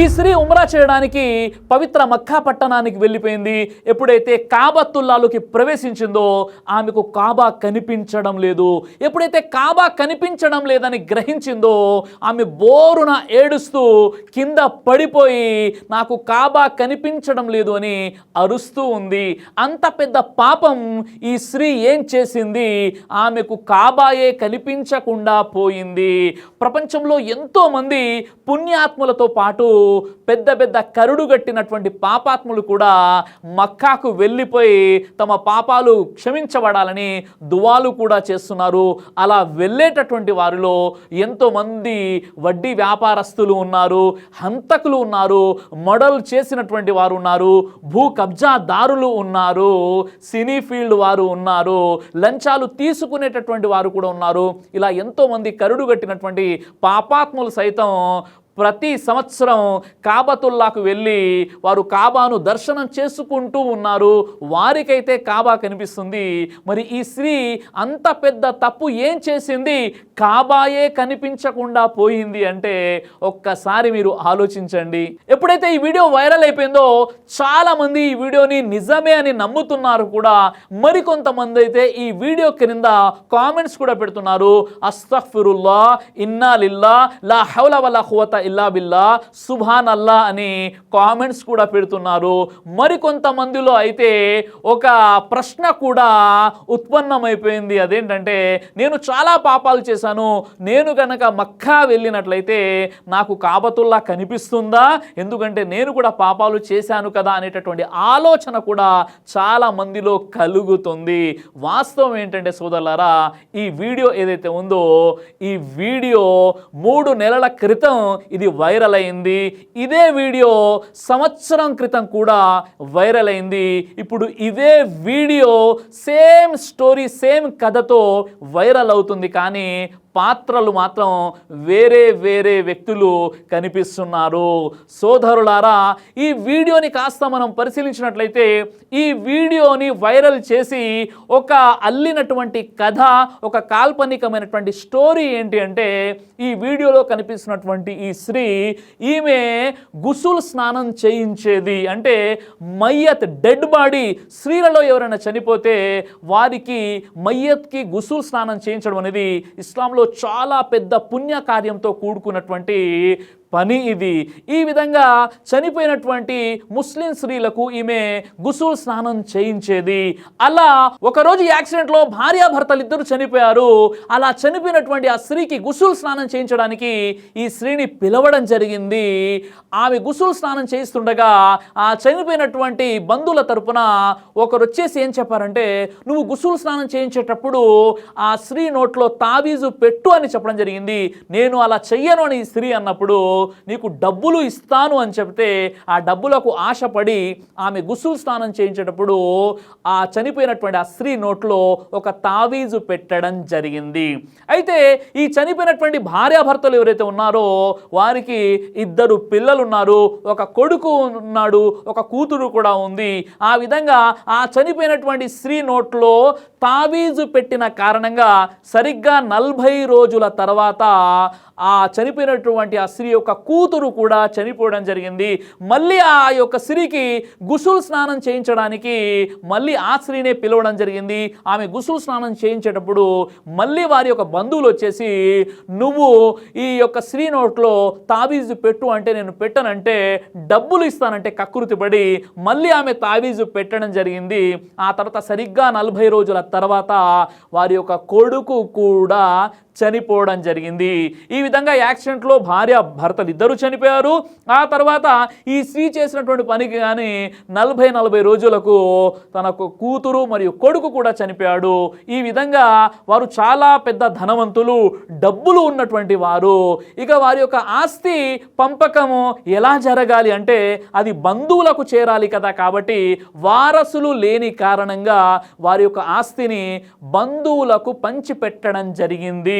ఈ స్త్రీ ఉమ్రా చేయడానికి పవిత్ర మక్కా పట్టణానికి వెళ్ళిపోయింది. ఎప్పుడైతే కాబతుల్లాలోకి ప్రవేశించిందో ఆమెకు కాబా కనిపించడం లేదు. ఎప్పుడైతే కాబా కనిపించడం లేదని గ్రహించిందో ఆమె బోరున ఏడుస్తూ కింద పడిపోయి నాకు కాబా కనిపించడం లేదు అని అరుస్తూ ఉంది. అంత పెద్ద పాపం ఈ స్త్రీ ఏం చేసింది? ఆమెకు కాబాయే కనిపించకుండా పోయింది. ప్రపంచంలో ఎంతోమంది పుణ్యాత్ములతో పాటు పెద్ద పెద్ద కరుడు గట్టినటువంటి పాపాత్ములు కూడా మక్కాకు వెళ్ళిపోయి తమ పాపాలు క్షమించబడాలని దువాలు కూడా చేస్తున్నారు. అలా వెళ్ళేటటువంటి వారిలో ఎంతోమంది వడ్డీ వ్యాపారస్తులు ఉన్నారు హంతకులు ఉన్నారు మోడల్ చేసినటువంటి వారు ఉన్నారు భూ కబ్జాదారులు ఉన్నారు సినీ ఫీల్డ్ వారు ఉన్నారు లంచాలు తీసుకునేటటువంటి వారు కూడా ఉన్నారు. ఇలా ఎంతోమంది కరుడు గట్టినటువంటి పాపాత్ములు సైతం ప్రతి సంవత్సరం కాబతుల్లాకు వెళ్ళి వారు కాబాను దర్శనం చేసుకుంటూ ఉన్నారు. వారికైతే కాబా కనిపిస్తుంది. మరి ఈ స్త్రీ అంత పెద్ద తప్పు ఏం చేసింది? కాబాయే కనిపించకుండా పోయింది అంటే ఒక్కసారి మీరు ఆలోచించండి. ఎప్పుడైతే ఈ వీడియో వైరల్ అయిపోయిందో చాలామంది ఈ వీడియోని నిజమే అని నమ్ముతున్నారు కూడా. మరికొంతమంది అయితే ఈ వీడియో క్రింద కామెంట్స్ కూడా పెడుతున్నారు. అస్తఫిరుల్లా ఇన్నా లిల్లా లా హౌల వల్ల ఇల్లా బిల్లా సుభాన్ అల్లా అని కామెంట్స్ కూడా పెడుతున్నారు. మరికొంతమందిలో అయితే ఒక ప్రశ్న కూడా ఉత్పన్నమైపోయింది. అదేంటంటే నేను చాలా పాపాలు చేశాను. నేను కనుక మక్కా వెళ్ళినట్లయితే నాకు కాబతుల్లా కనిపిస్తుందా? ఎందుకంటే నేను కూడా పాపాలు చేశాను కదా అనేటటువంటి ఆలోచన కూడా చాలా మందిలో కలుగుతుంది. వాస్తవం ఏంటంటే సోదరులారా ఈ వీడియో ఏదైతే ఉందో ఈ వీడియో మూడు నెలల క్రితం ఇది వైరల్ అయింది. ఇదే వీడియో సంవత్సరం క్రితం కూడా వైరల్ అయింది. ఇప్పుడు ఇదే వీడియో సేమ్ స్టోరీ సేమ్ కథతో వైరల్ అవుతుంది. కానీ పాత్రలు మాత్రం వేరే వేరే వ్యక్తులు కనిపిస్తున్నారు. సోదరులారా ఈ వీడియోని కాస్త మనం పరిశీలించినట్లయితే ఈ వీడియోని వైరల్ చేసి ఒక అల్లినటువంటి కథ ఒక కాల్పనికమైనటువంటి స్టోరీ ఏంటి అంటే ఈ వీడియోలో కనిపిస్తున్నటువంటి ఈ స్త్రీ ఈమె గుసులు స్నానం చేయించేది. అంటే మయ్యత్ డెడ్ బాడీ స్త్రీలలో ఎవరైనా చనిపోతే వారికి మయ్యత్కి గుసులు స్నానం చేయించడం అనేది ఇస్లాంలో చాలా పెద్ద పుణ్యకార్యంతో కూడుకున్నటువంటి పని ఇది. ఈ విధంగా చనిపోయినటువంటి ముస్లిం స్త్రీలకు ఈమె గుసూల్ స్నానం చేయించేది. అలా ఒకరోజు యాక్సిడెంట్లో భార్యాభర్తలు ఇద్దరు చనిపోయారు. అలా చనిపోయినటువంటి ఆ స్త్రీకి గుసూల్ స్నానం చేయించడానికి ఈ స్త్రీని పిలవడం జరిగింది. ఆమె గుసూల్ స్నానం చేయిస్తుండగా ఆ చనిపోయినటువంటి బంధువుల తరపున ఒకరు వచ్చేసి ఏం చెప్పారంటే నువ్వు గుసూల్ స్నానం చేయించేటప్పుడు ఆ స్త్రీ నోట్లో తావీజు పెట్టు అని చెప్పడం జరిగింది. నేను అలా చెయ్యను అని ఈ స్త్రీ అన్నప్పుడు నీకు డబ్బులు ఇస్తాను అని చెప్తే ఆ డబ్బులకు ఆశపడి ఆమె గుసులు స్నానం చేయించేటప్పుడు ఆ చనిపోయినటువంటి ఆ స్త్రీ నోట్లో ఒక తావీజు పెట్టడం జరిగింది. అయితే ఈ చనిపోయినటువంటి భార్యాభర్తలు ఎవరైతే ఉన్నారో వారికి ఇద్దరు పిల్లలు ఉన్నారు ఒక కొడుకు ఉన్నాడు ఒక కూతురు కూడా ఉంది. ఆ విధంగా ఆ చనిపోయినటువంటి స్త్రీ నోట్లో తావీజు పెట్టిన కారణంగా సరిగ్గా నలభై రోజుల తర్వాత ఆ చనిపోయినటువంటి ఆ స్త్రీ యొక్క కూతురు కూడా చనిపోవడం జరిగింది. మళ్ళీ ఆ యొక్క స్త్రీకి గుసులు స్నానం చేయించడానికి మళ్ళీ ఆ స్త్రీనే పిలవడం జరిగింది. ఆమె గుసులు స్నానం చేయించేటప్పుడు మళ్ళీ వారి యొక్క బంధువులు వచ్చేసి నువ్వు ఈ యొక్క స్త్రీ నోట్లో తావీజు పెట్టు అంటే నేను పెట్టనంటే డబ్బులు ఇస్తానంటే కకృతి పడి మళ్ళీ ఆమె తావీజు పెట్టడం జరిగింది. ఆ తర్వాత సరిగ్గా నలభై రోజుల తర్వాత వారి యొక్క కొడుకు కూడా చనిపోవడం జరిగింది. ఈ విధంగా యాక్సిడెంట్లో భార్య భర్తలు ఇద్దరు చనిపోయారు. ఆ తర్వాత ఈ స్త్రీ చేసినటువంటి పనికి కానీ నలభై నలభై రోజులకు తనకు కూతురు మరియు కొడుకు కూడా చనిపోయాడు. ఈ విధంగా వారు చాలా పెద్ద ధనవంతులు డబ్బులు ఉన్నటువంటి వారు. ఇక వారి యొక్క ఆస్తి పంపకము ఎలా జరగాలి అంటే అది బంధువులకు చేరాలి కదా కాబట్టి వారసులు లేని కారణంగా వారి యొక్క ఆస్తిని బంధువులకు పంచిపెట్టడం జరిగింది.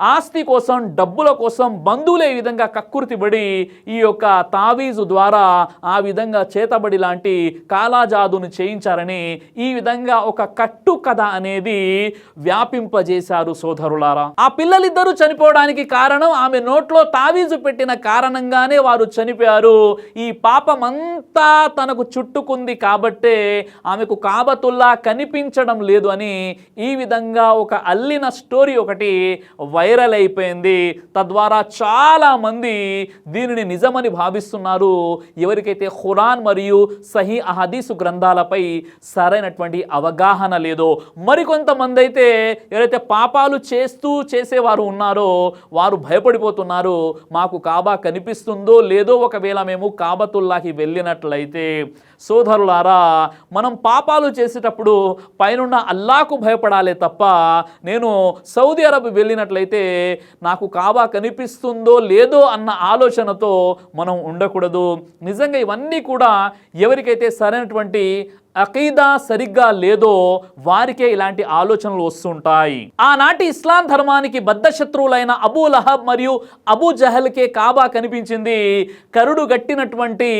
ఆస్తి కోసం డబ్బుల కోసం బంధువులే ఈ విధంగా కక్కుర్తిబడి ఈ యొక్క తావీజు ద్వారా ఆ విధంగా చేతబడి లాంటి కాలాజాదును చేయించారని ఈ విధంగా ఒక కట్టు కథ అనేది వ్యాపింపజేశారు సోదరులారా. ఆ పిల్లలిద్దరూ చనిపోవడానికి కారణం ఆమె నోట్లో తావీజు పెట్టిన కారణంగానే వారు చనిపోయారు. ఈ పాపమంతా తనకు చుట్టుకుంది కాబట్టే ఆమెకు కాబతుల్లా కనిపించడం లేదు అని ఈ విధంగా ఒక అల్లిన స్టోరీ ఒకటి వైరల్ అయిపోయింది. తద్వారా చాలా మంది దీనిని నిజమని భావిస్తున్నారు. ఎవరికైతే ఖురాన్ మరియు సహీ అహదీసు గ్రంథాలపై సరైనటువంటి అవగాహన లేదో మరికొంతమంది అయితే ఎవరైతే పాపాలు చేస్తూ చేసేవారు ఉన్నారో వారు భయపడిపోతున్నారు. మాకు కాబా కనిపిస్తుందో లేదో ఒకవేళ మేము కాబతుల్లాకి వెళ్ళినట్లయితే సోదరులారా మనం పాపాలు చేసేటప్పుడు పైనున్న అల్లాకు భయపడాలి తప్ప నేను సౌదీ అరబ్ వెళ్ళినట్లయితే నాకు కాబా కనిపిస్తుందో లేదో అన్న ఆలోచనతో మనం ఉండకూడదు. నిజంగా ఇవన్నీ కూడా ఎవరికైతే సరైనటువంటి అఖీదా సరిగ్గా లేదో వారికే ఇలాంటి ఆలోచనలు వస్తుంటాయి. ఆనాటి ఇస్లాం ధర్మానికి బద్ధ శత్రువులైన అబూ లహబ్ మరియు అబూ జహల్కే కాబా కనిపించింది. కరుడు గట్టినటువంటి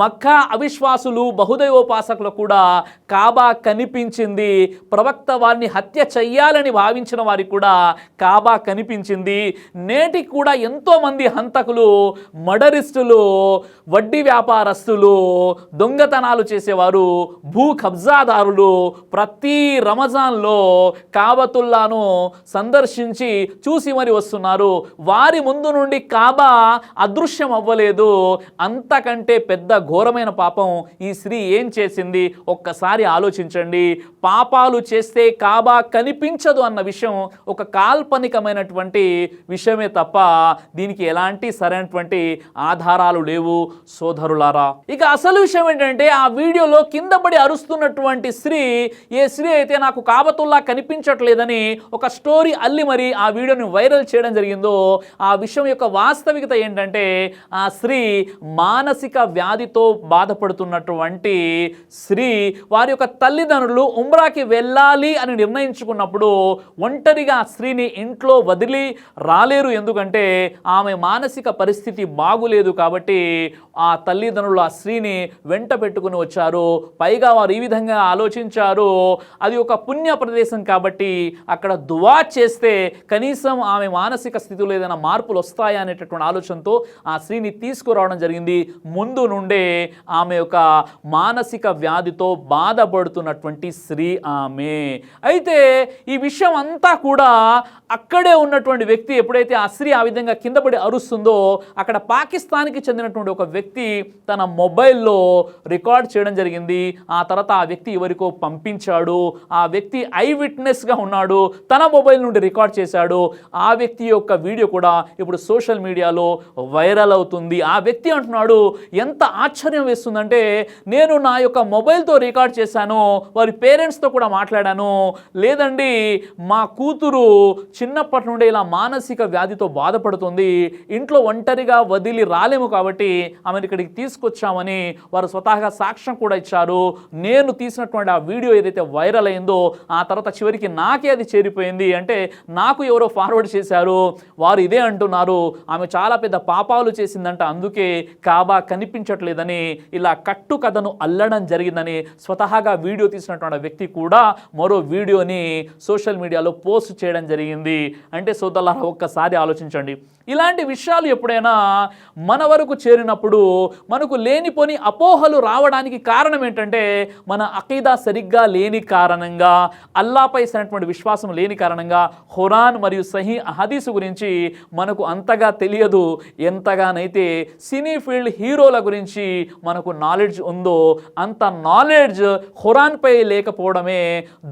మక్కా అవిశ్వాసులు బహుదైవోపాసకులు కూడా కాబా కనిపించింది. ప్రవక్త వారిని హత్య చెయ్యాలని భావించిన వారికి కూడా కాబా కనిపించింది. నేటికి కూడా ఎంతోమంది హంతకులు మడరిస్టులు వడ్డీ వ్యాపారస్తులు దొంగతనాలు చేసేవారు భూ కబ్జాదారులు ప్రతి రమజాన్లో కాబతుల్లాను సందర్శించి చూసి మరి వస్తున్నారు. వారి ముందు నుండి కాబా అదృశ్యం అవ్వలేదు. అంతకంటే పెద్ద ఘోరమైన పాపం ఈ స్త్రీ ఏం చేసింది? ఒక్కసారి ఆలోచించండి. పాపాలు చేస్తే కాబా కనిపించదు అన్న విషయం ఒక కాల్పనికమైనటువంటి విషయమే తప్ప దీనికి ఎలాంటి సరైనటువంటి ఆధారాలు లేవు సోదరులారా. ఇక అసలు విషయం ఏంటంటే ఆ వీడియోలో కింద పడి అరుస్తున్నటువంటి స్త్రీ ఏ స్త్రీ అయితే నాకు కాబతుల్లా కనిపించట్లేదని ఒక స్టోరీ అల్లి మరి ఆ వీడియోని వైరల్ చేయడం జరిగిందో ఆ విషయం యొక్క వాస్తవికత ఏంటంటే ఆ స్త్రీ మానసిక వ్యాధితో బాధపడుతున్నటువంటి స్త్రీ వారి యొక్క తల్లిదండ్రులు ఉమ్రాకి వెళ్ళాలి అని నిర్ణయించుకున్నప్పుడు ఒంటరిగా ఆ స్త్రీని ఇంట్లో వదిలి రాలేరు. ఎందుకంటే ఆమె మానసిక పరిస్థితి బాగులేదు కాబట్టి ఆ తల్లిదండ్రులు ఆ స్త్రీని వెంట పెట్టుకుని వచ్చారు. పైగా వారు ఈ విధంగా ఆలోచించారు. అది ఒక పుణ్య ప్రదేశం కాబట్టి అక్కడ దువా చేస్తే కనీసం ఆమె మానసిక స్థితిలో ఏదైనా మార్పులు వస్తాయా అనేటటువంటి ఆలోచనతో ఆ స్త్రీని తీసుకురావడం జరిగింది. ముందు నుండే ఆమె యొక్క మానసిక వ్యాధితో బాధపడుతున్నటువంటి స్త్రీ ఆమె. అయితే ఈ విషయం అంతా కూడా అక్కడే ఉన్నటువంటి వ్యక్తి ఎప్పుడైతే ఆ స్త్రీ ఆ విధంగా కింద పడి అరుస్తుందో అక్కడ పాకిస్తాన్కి చెందినటువంటి ఒక వ్యక్తి వ్యక్తి తన మొబైల్లో రికార్డ్ చేయడం జరిగింది. ఆ తర్వాత ఆ వ్యక్తి ఎవరికో పంపించాడు. ఆ వ్యక్తి ఐ విట్నెస్గా ఉన్నాడు. తన మొబైల్ నుండి రికార్డ్ చేశాడు. ఆ వ్యక్తి యొక్క వీడియో కూడా ఇప్పుడు సోషల్ మీడియాలో వైరల్ అవుతుంది. ఆ వ్యక్తి అంటున్నాడు ఎంత ఆశ్చర్యం వేస్తుందంటే నేను నా యొక్క మొబైల్తో రికార్డ్ చేశాను. వారి పేరెంట్స్తో కూడా మాట్లాడాను. లేదండి మా కూతురు చిన్నప్పటి నుండి ఇలా మానసిక వ్యాధితో బాధపడుతుంది. ఇంట్లో ఒంటరిగా వదిలి రాలేము కాబట్టి ఆమెను ఇక్కడికి తీసుకొచ్చామని వారు స్వతహాగా సాక్ష్యం కూడా ఇచ్చారు. నేను తీసినటువంటి ఆ వీడియో ఏదైతే వైరల్ అయిందో ఆ తర్వాత చివరికి నాకే అది చేరిపోయింది. అంటే నాకు ఎవరో ఫార్వర్డ్ చేశారు. వారు ఇదే అంటున్నారు. ఆమె చాలా పెద్ద పాపాలు చేసిందంట. అందుకే కాబా కనిపించట్లేదని ఇలా కట్టు కథను అల్లడం జరిగిందని స్వతహాగా వీడియో తీసినటువంటి వ్యక్తి కూడా మరో వీడియోని సోషల్ మీడియాలో పోస్ట్ చేయడం జరిగింది. అంటే సోదల్లారా ఒక్కసారి ఆలోచించండి. ఇలాంటి విషయాలు ఎప్పుడైనా మన వరకు చేరినప్పుడు మనకు లేనిపోని అపోహలు రావడానికి కారణం ఏంటంటే మన అకీదా సరిగ్గా లేని కారణంగా అల్లాపై సరైనటువంటి విశ్వాసం లేని కారణంగా హురాన్ మరియు సహీ హదీసు గురించి మనకు అంతగా తెలియదు. ఎంతగానైతే సినీ ఫీల్డ్ హీరోల గురించి మనకు నాలెడ్జ్ ఉందో అంత నాలెడ్జ్ హురాన్పై లేకపోవడమే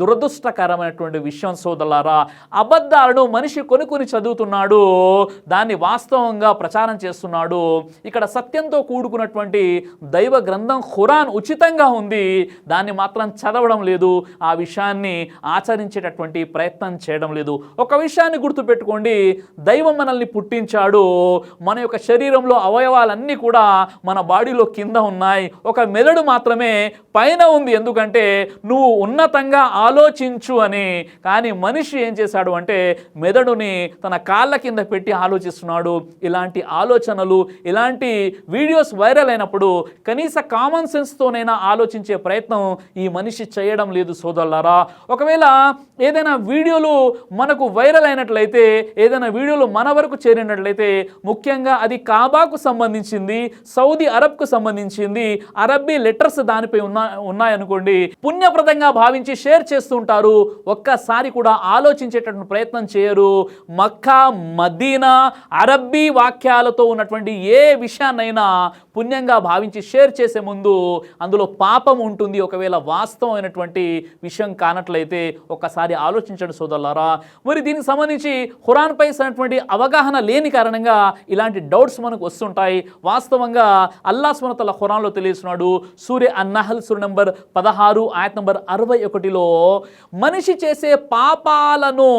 దురదృష్టకరమైనటువంటి విషయం సోదలారా అబద్ధాలను మనిషి కొనుక్కొని చదువుతున్నాడు దాని దాన్ని వాస్తవంగా ప్రచారం చేస్తున్నాడు. ఇక్కడ సత్యంతో కూడుకున్నటువంటి దైవ గ్రంథం ఖురాన్ ఉచితంగా ఉంది. దాన్ని మాత్రం చదవడం లేదు. ఆ విషయాన్ని ఆచరించేటటువంటి ప్రయత్నం చేయడం లేదు. ఒక విషయాన్ని గుర్తుపెట్టుకోండి. దైవం మనల్ని పుట్టించాడు. మన యొక్క శరీరంలో అవయవాలన్నీ కూడా మన బాడీలో కింద ఉన్నాయి. ఒక మెదడు మాత్రమే పైన ఉంది. ఎందుకంటే నువ్వు ఉన్నతంగా ఆలోచించు అని. కానీ మనిషి ఏం చేశాడు అంటే మెదడుని తన కాళ్ళ కింద పెట్టి చేస్తున్నాడు. ఇలాంటి ఆలోచనలు ఇలాంటి వీడియోస్ వైరల్ అయినప్పుడు కనీస కామన్ సెన్స్తోనైనా ఆలోచించే ప్రయత్నం ఈ మనిషి చేయడం లేదు సోదరులారా. ఒకవేళ ఏదైనా వీడియోలు మనకు వైరల్ అయినట్లయితే ఏదైనా వీడియోలు మన వరకు చేరినట్లయితే ముఖ్యంగా అది కాబాకు సంబంధించింది సౌదీ అరబ్కు సంబంధించింది అరబ్బీ లెటర్స్ దానిపై ఉన్నా ఉన్నాయనుకోండి పుణ్యప్రదంగా భావించి షేర్ చేస్తుంటారు ఒక్కసారి కూడా ఆలోచించేటటువంటి ప్రయత్నం చేయరు. మక్కా మదీనా అరబ్బీ వాక్యాలతో ఉన్నటువంటి ఏ విషయాన్నైనా పుణ్యంగా భావించి షేర్ చేసే ముందు అందులో పాపం ఉంటుంది. ఒకవేళ వాస్తవమైనటువంటి విషయం కానట్లయితే ఒకసారి ఆలోచించండి సోదరులారా. మరి దీనికి సంబంధించి హురాన్పై అయినటువంటి అవగాహన లేని కారణంగా ఇలాంటి డౌట్స్ మనకు వస్తుంటాయి. వాస్తవంగా అల్లా స్మరతల హురాన్లో తెలియస్తున్నాడు సూర్య అన్నహల్ సూర్య నంబర్ పదహారు ఆయత్ నంబర్ అరవై ఒకటిలో మనిషి చేసే పాపాలను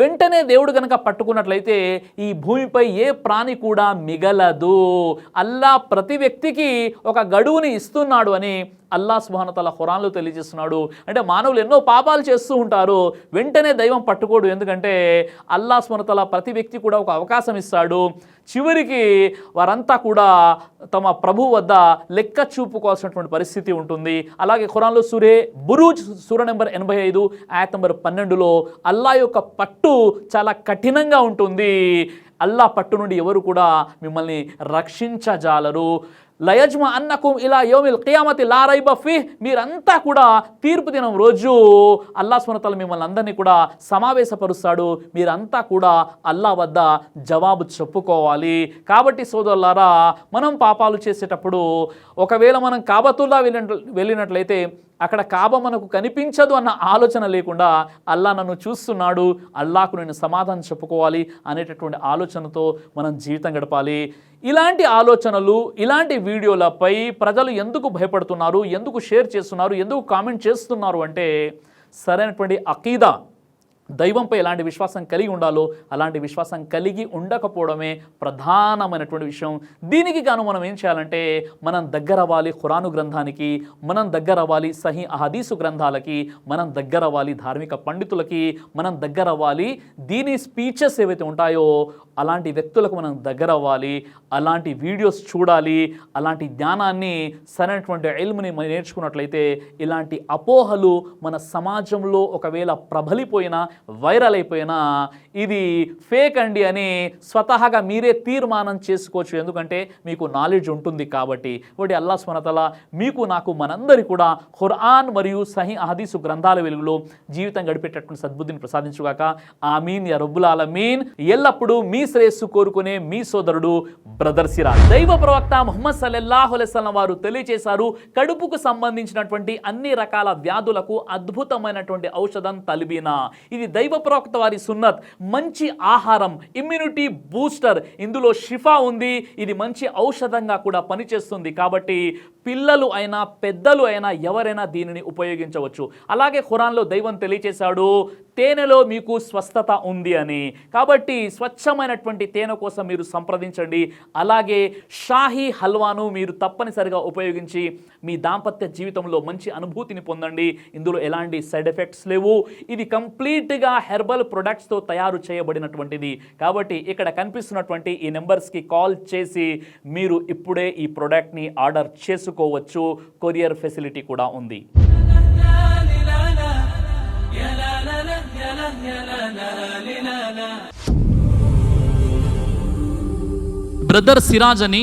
వెంటనే దేవుడు గనక పట్టుకున్నట్లయితే ఈ భూమిపై ఏ ప్రాణి కూడా మిగలదు. అల్లా ప్రతి వ్యక్తికి ఒక గడువుని ఇస్తున్నాడు అని అల్లా సుహానతల ఖురాన్లో తెలియజేస్తున్నాడు. అంటే మానవులు ఎన్నో పాపాలు చేస్తూ ఉంటారు. వెంటనే దైవం పట్టుకోడు. ఎందుకంటే అల్లా సుహానతల ప్రతి వ్యక్తి కూడా ఒక అవకాశం ఇస్తాడు. చివరికి వారంతా కూడా తమ ప్రభు వద్ద లెక్క చూపుకోవాల్సినటువంటి పరిస్థితి ఉంటుంది. అలాగే ఖురాన్లో సూరే బురూజ్ సూర నెంబర్ ఎనభై ఐదు యాత్ నెంబర్ పన్నెండులో అల్లా యొక్క పట్టు చాలా కఠినంగా ఉంటుంది. అల్లా పట్టు నుండి ఎవరు కూడా మిమ్మల్ని రక్షించజాలరు. లయజ్మ అన్నకు ఇలా యోమిల్ కియామతి లారైబ ఫీ మీరంతా కూడా తీర్పు దినం రోజు అల్లా స్మరతలు మిమ్మల్ని అందరినీ కూడా సమావేశపరుస్తాడు. మీరంతా కూడా అల్లా వద్ద జవాబు చెప్పుకోవాలి. కాబట్టి సోదరులారా మనం పాపాలు చేసేటప్పుడు ఒకవేళ మనం కాబతుల్లా వెళ్ళినట్లు వెళ్ళినట్లయితే అక్కడ కాబ మనకు కనిపించదు అన్న ఆలోచన లేకుండా అల్లా నన్ను చూస్తున్నాడు. అల్లాకు నేను సమాధానం చెప్పుకోవాలి అనేటటువంటి ఆలోచనతో మనం జీవితం గడపాలి. ఇలాంటి ఆలోచనలు ఇలాంటి వీడియోలపై ప్రజలు ఎందుకు భయపడుతున్నారు ఎందుకు షేర్ చేస్తున్నారు ఎందుకు కామెంట్ చేస్తున్నారు అంటే సరైనటువంటి అకీదా దైవంపై ఎలాంటి విశ్వాసం కలిగి ఉండాలో అలాంటి విశ్వాసం కలిగి ఉండకపోవడమే ప్రధానమైనటువంటి విషయం. దీనికి గాను మనం ఏం చేయాలంటే మనం దగ్గర అవ్వాలి ఖురాను గ్రంథానికి మనం దగ్గర అవ్వాలి సహీ అహదీసు గ్రంథాలకి మనం దగ్గర అవ్వాలి ధార్మిక పండితులకి మనం దగ్గర అవ్వాలి దీని స్పీచెస్ ఏవైతే ఉంటాయో అలాంటి వ్యక్తులకు మనం దగ్గర అవ్వాలి అలాంటి వీడియోస్ చూడాలి అలాంటి జ్ఞానాన్ని సరైనటువంటి ఎల్మ్ని మనం నేర్చుకున్నట్లయితే ఇలాంటి అపోహలు మన సమాజంలో ఒకవేళ ప్రబలిపోయినా వైరల్ అయిపోయినా ఇది ఫేక్ అండి అని స్వతహాగా మీరే తీర్మానం చేసుకోవచ్చు. ఎందుకంటే మీకు నాలెడ్జ్ ఉంటుంది కాబట్టి. ఒకటి అల్లా స్మరతల మీకు నాకు మనందరి కూడా ఖురాన్ మరియు సహీ అహదీసు గ్రంథాల వెలుగులో జీవితం గడిపేటటువంటి సద్బుద్ధిని ప్రసాదించుగాక. ఆమీన్. యా రబ్బుల్ ఆలమీన్. ఎల్లప్పుడూ మీ శ్రేయస్సు కోరుకునే మీ సోదరుడు బ్రదర్ సిరా దైవ ప్రవక్త ముహమ్మద్ సల్లల్లాహు అలైస్లం వారు తెలియజేశారు కడుపుకు సంబంధించినటువంటి అన్ని రకాల వ్యాధులకు అద్భుతమైనటువంటి ఔషధం తలిబీనా. ఇది దైవ ప్రవక్త వారి సున్నత్ మంచి ఆహారం ఇమ్యూనిటీ బూస్టర్ ఇందులో షిఫా ఉంది ఇది మంచి ఔషధంగా కూడా పనిచేస్తుంది. కాబట్టి పిల్లలు అయినా పెద్దలు అయినా ఎవరైనా దీనిని ఉపయోగించవచ్చు. అలాగే ఖురాన్లో దైవం తెలియచేశాడు తేనెలో మీకు స్వస్థత ఉంది అని. కాబట్టి స్వచ్ఛమైనటువంటి తేనె కోసం మీరు సంప్రదించండి. అలాగే షాహీ హల్వాను మీరు తప్పనిసరిగా ఉపయోగించి మీ దాంపత్య జీవితంలో మంచి అనుభూతిని పొందండి. ఇందులో ఎలాంటి సైడ్ ఎఫెక్ట్స్ లేవు. ఇది కంప్లీట్ కంప్లీట్గా హెర్బల్ ప్రొడక్ట్స్తో తయారు చేయబడినటువంటిది. కాబట్టి ఇక్కడ కనిపిస్తున్నటువంటి ఈ నెంబర్స్కి కాల్ చేసి మీరు ఇప్పుడే ఈ ప్రోడక్ట్ని ఆర్డర్ చేసుకోవచ్చు. కొరియర్ ఫెసిలిటీ కూడా ఉంది. బ్రదర్ సిరాజ్ అని